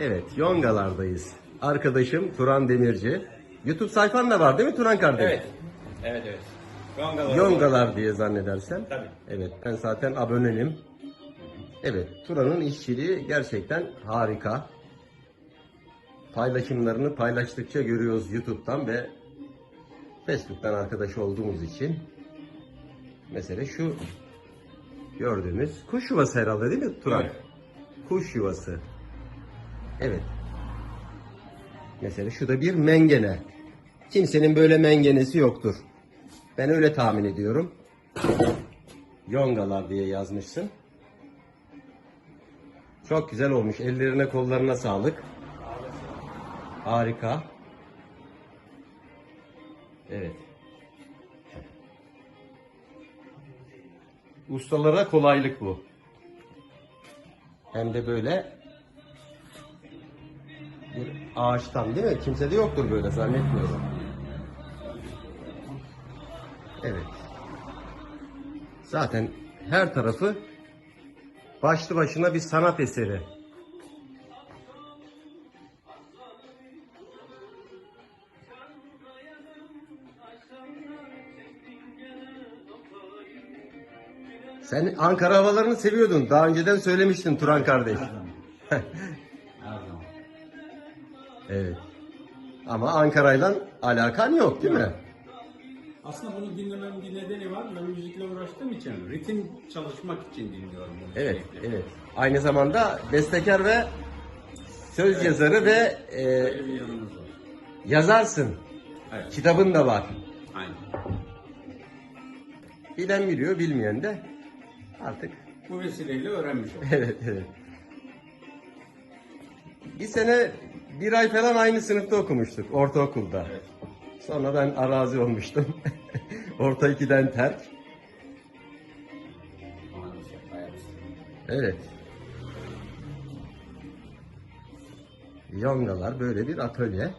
Evet, Yongalardayız. Arkadaşım Turan Demirci. YouTube sayfan da var değil mi Turan kardeş? Evet. Evet evet. Yongalar. Yongalar diye zannedersem. Tabii. Evet, ben zaten abonenim. Evet, Turan'ın işçiliği gerçekten harika. Paylaşımlarını paylaştıkça görüyoruz YouTube'dan ve Facebook'tan arkadaş olduğumuz için. Mesela şu gördüğümüz kuş yuvası herhalde değil mi Turan? Evet. Kuş yuvası. Evet. Mesela şu bir mengene. Kimsenin böyle mengenesi yoktur. Ben öyle tahmin ediyorum. Yongalar diye yazmışsın. Çok güzel olmuş. Ellerine kollarına sağlık. Harika. Evet. Ustalara kolaylık bu. Hem de böyle ağaçtan değil mi? Kimse de yoktur böyle zannetmiyorum. Evet. Zaten her tarafı başlı başına bir sanat eseri. Sen Ankara havalarını seviyordun. Daha önceden söylemiştin Turan kardeş. Evet. Ama Ankara'yla alakan yok değil mi? Aslında bunu dinlememin bir nedeni var. Ben müzikle uğraştığım için, ritim çalışmak için dinliyorum bunu. Evet, sürekli. evet. Aynı zamanda bestekar ve söz yazarı ve e, Böyle bir yanımız var. yazarsın. Evet, Kitabın da var. aynen. Bilen biliyor, bilmeyen de artık. Bu vesileyle öğrenmiş oldum. Evet, evet. Bir sene, bir ay falan aynı sınıfta okumuştuk, ortaokulda. Evet. Sonra ben arazi olmuştum. Orta ikiden terk. Evet. Yongalar böyle bir atölye.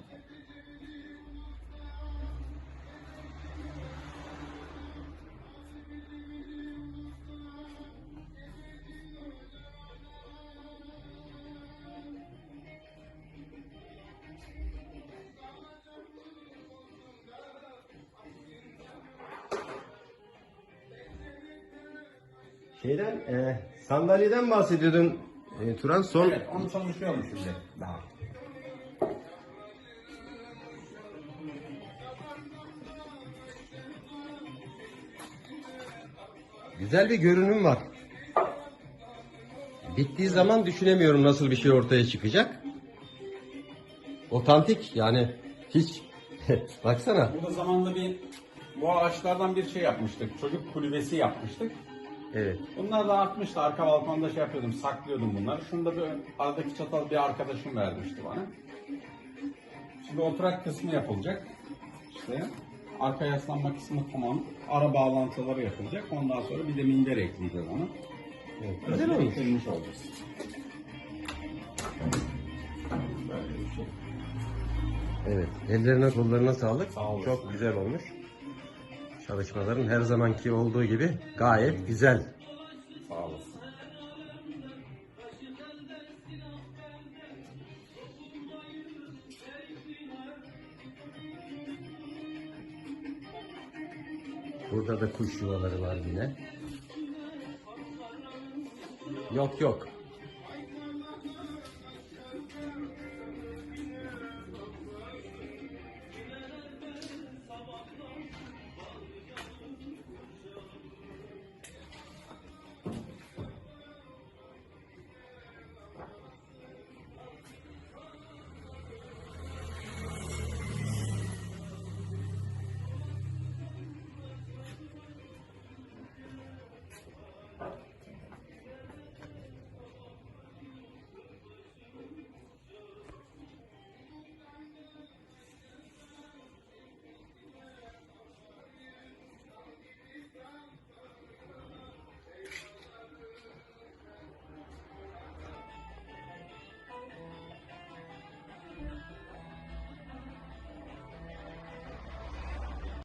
Şeyden, e, sandalyeden bahsediyordun e, Turan. Son Evet, onu çalışıyorum şimdi daha. Güzel bir görünüm var. Bittiği zaman düşünemiyorum nasıl bir şey ortaya çıkacak. Otantik yani hiç baksana. Burada zamanında bir bu ağaçlardan bir şey yapmıştık. Çocuk kulübesi yapmıştık. Evet. Bunlar da artmıştı. Arka balkonda şey yapıyordum, saklıyordum bunları. Şunu da bir aradaki çatal bir arkadaşım vermişti bana. Şimdi oturak kısmı yapılacak. İşte arka yaslanma kısmı tamam. Ara bağlantıları yapılacak. Ondan sonra bir de minder ekleyeceğiz ona. evet. Güzel olmuş. bitirmiş olacağız. Evet. Ellerine kollarına sağlık. Sağ olasın. Çok güzel olmuş. Çalışmaların her zamanki olduğu gibi gayet güzel. Sağ olasın. Burada da kuş yuvaları var yine. Yok yok.